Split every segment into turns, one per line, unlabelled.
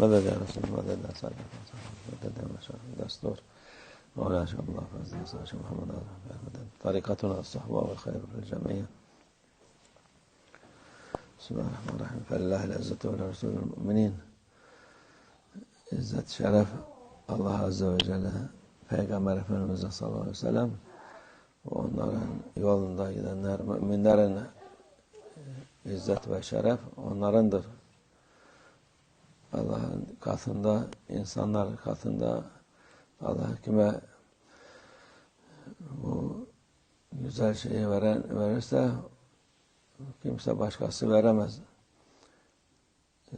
Medet ya Resulü, medet ya sallallahu aleyhi ve sellem, medet ya meşafi, destur. Mevla inşallah, fezli saşı Muhammed Azam, vermeden. Tarikatuna, sahva ve hayru fil cemiyye. Bismillahirrahmanirrahim. Fellahil izzetu ve Resulü müminin. İzzet, şeref Allah Azze ve Celle, Peygamber Efendimiz'e sallallahu aleyhi ve sellem ve onların yolunda gidenler, müminlerin izzet ve şeref onlarındır. Allah'ın katında, insanlar katında Allah kime bu güzel şeyi veren, verirse kimse başkası veremez. Ee,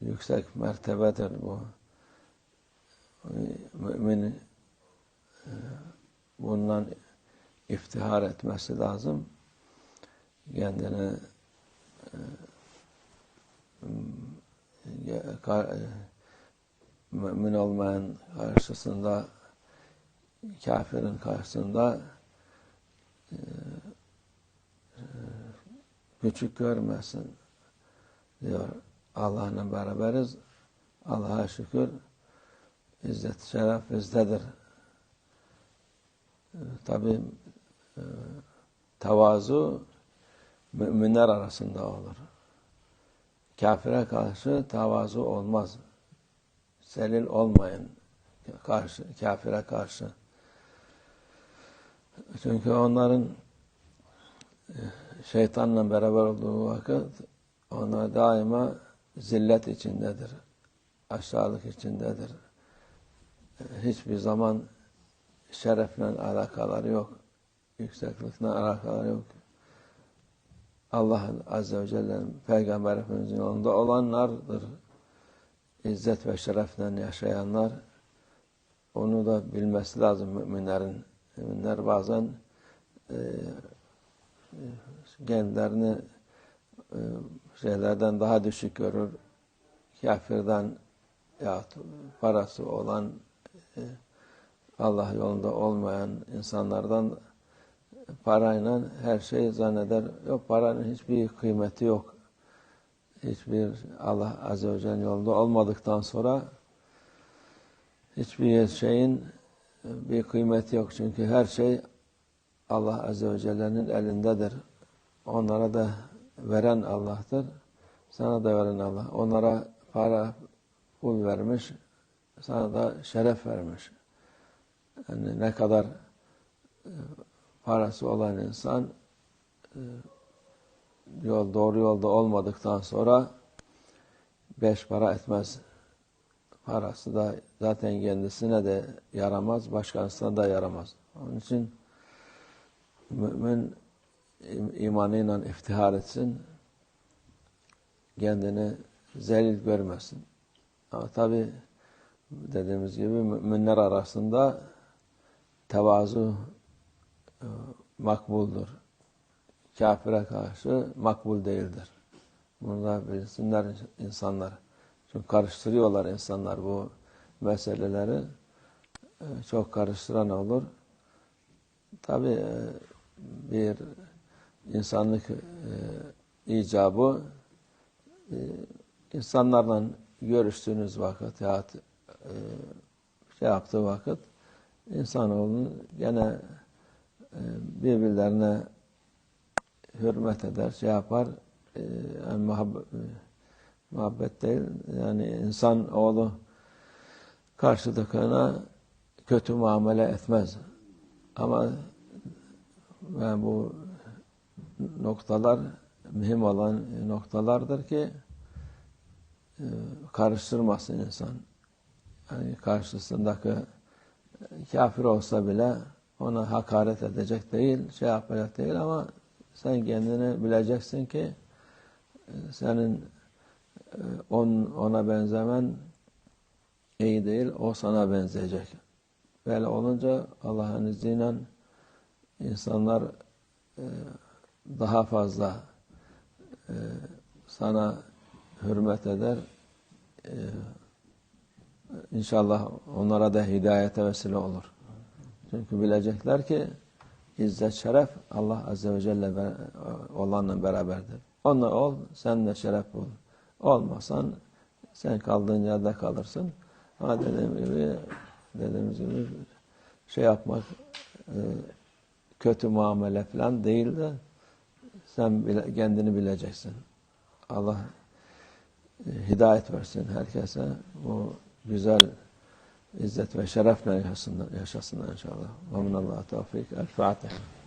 yüksek mertebedir bu. Mümin e, bundan iftihar etmesi lazım. Kendini e, mümin olmayan karşısında kafirin karşısında e, küçük görmesin diyor. Allah'la beraberiz. Allah'a şükür izzet şeref bizdedir. Tabi e, tevazu müminler arasında olur. Kafire karşı tevazu olmaz. Selil olmayın karşı, kafire karşı. Çünkü onların şeytanla beraber olduğu vakit onlar daima zillet içindedir. Aşağılık içindedir. Hiçbir zaman şerefle alakaları yok. Yükseklikle alakaları yok. Allah Azze ve Celle'nin Peygamber Efendimiz'in yolunda olanlardır. İzzet ve şerefle yaşayanlar. Onu da bilmesi lazım müminlerin. Müminler bazen e, kendilerini e, şeylerden daha düşük görür. Kafirden ya parası olan e, Allah yolunda olmayan insanlardan parayla her şeyi zanneder. Yok paranın hiçbir kıymeti yok. Hiçbir Allah Azze ve Celle yolunda olmadıktan sonra hiçbir şeyin bir kıymeti yok. Çünkü her şey Allah Azze ve Celle'nin elindedir. Onlara da veren Allah'tır. Sana da veren Allah. Onlara para, pul vermiş. Sana da şeref vermiş. Yani ne kadar parası olan insan e, yol doğru yolda olmadıktan sonra beş para etmez. Parası da zaten kendisine de yaramaz, başkasına da yaramaz. Onun için mümin imanıyla iftihar etsin, kendini zelil görmesin. Ama tabi dediğimiz gibi müminler arasında tevazu makbuldur. Kafire karşı makbul değildir. Bunu da bilsinler insanlar. Çünkü karıştırıyorlar insanlar bu meseleleri. E, çok karıştıran olur. Tabi e, bir insanlık e, icabı e, insanlarla görüştüğünüz vakit ya e, şey yaptığı vakit insanoğlunun gene e, birbirlerine hürmet eder, şey yapar e, yani e, muhabbet değil yani insan oğlu karşıdakına kötü muamele etmez. Ama ve bu noktalar mühim olan noktalardır ki e, karıştırmasın insan. Yani karşısındaki kafir olsa bile ona hakaret edecek değil, şey yapacak değil ama sen kendini bileceksin ki e, senin e, on, ona benzemen iyi değil, o sana benzeyecek. Böyle olunca Allah'ın izniyle insanlar e, daha fazla sana hürmet eder. İnşallah onlara da hidayete vesile olur. Çünkü bilecekler ki izzet şeref Allah Azze ve Celle olanla beraberdir. Onunla ol, sen de şeref bul. Olmasan Sen kaldığın yerde kalırsın. Ama dediğim gibi, dediğimiz gibi şey yapmak, e, kötü muamele falan değil de sen bile, kendini bileceksin. Allah e, hidayet versin herkese. Bu güzel izzet ve şerefle yaşasınlar, yaşasınlar inşallah. Ve minallah tevfik. El Fatiha.